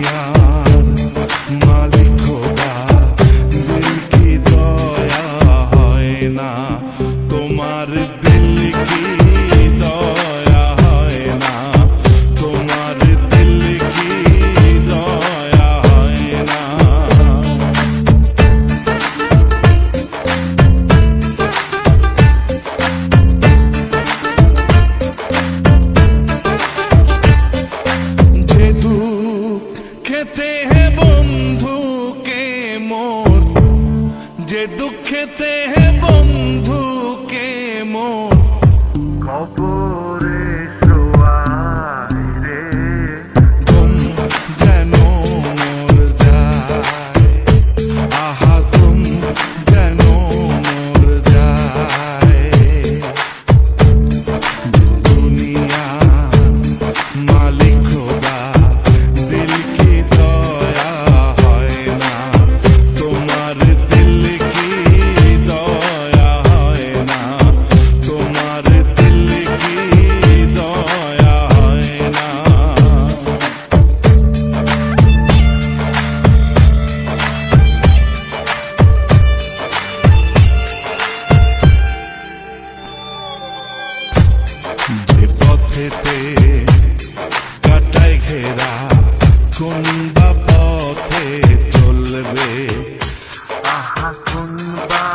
yeah. যে পথেতে কাটায় ঘেরা কোন বা পথে চলবে? আহা কোন বা